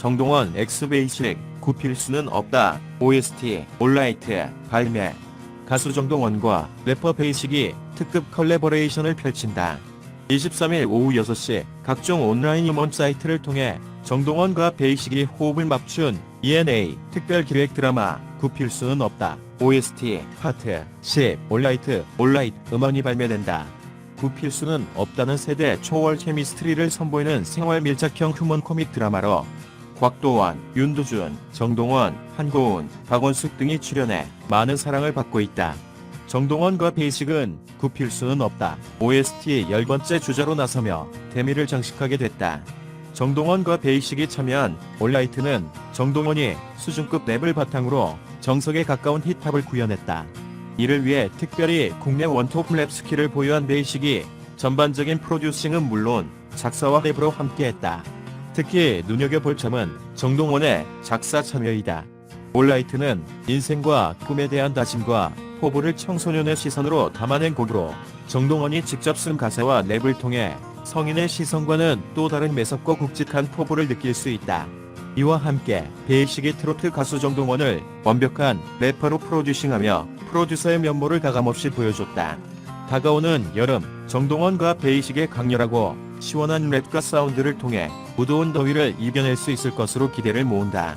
정동원 엑스베이식 굽힐 수는 없다. OST 올라이트 발매 가수 정동원과 래퍼 베이식이 특급 컬래버레이션을 펼친다. 23일 오후 6시 각종 온라인 음원 사이트를 통해 정동원과 베이식이 호흡을 맞춘 ENA 특별 기획 드라마 굽힐 수는 없다. OST 파트 10 올라이트 올라이트 음원이 발매된다. 굽힐 수는 없다는 세대 초월 케미스트리를 선보이는 생활 밀착형 휴먼 코믹 드라마로 곽도원, 윤두준, 정동원, 한고은, 박원숙 등이 출연해 많은 사랑을 받고 있다. 정동원과 베이식은 굽힐 수는 없다. OST 열 번째 주자로 나서며 대미를 장식하게 됐다. 정동원과 베이식이 참여한 올라이트는 정동원이 수준급 랩을 바탕으로 정석에 가까운 힙합을 구현했다. 이를 위해 특별히 국내 원톱 랩 스킬을 보유한 베이식이 전반적인 프로듀싱은 물론 작사와 랩으로 함께했다. 특히 눈여겨볼 점은 정동원의 작사 참여이다. 올라이트는 인생과 꿈에 대한 다짐과 포부를 청소년의 시선으로 담아낸 곡으로 정동원이 직접 쓴 가사와 랩을 통해 성인의 시선과는 또 다른 매섭고 굵직한 포부를 느낄 수 있다. 이와 함께 베이식이 트로트 가수 정동원을 완벽한 래퍼로 프로듀싱하며 프로듀서의 면모를 가감없이 보여줬다. 다가오는 여름 정동원과 베이식의 강렬하고 시원한 랩과 사운드를 통해 무더운 더위를 이겨낼 수 있을 것으로 기대를 모은다.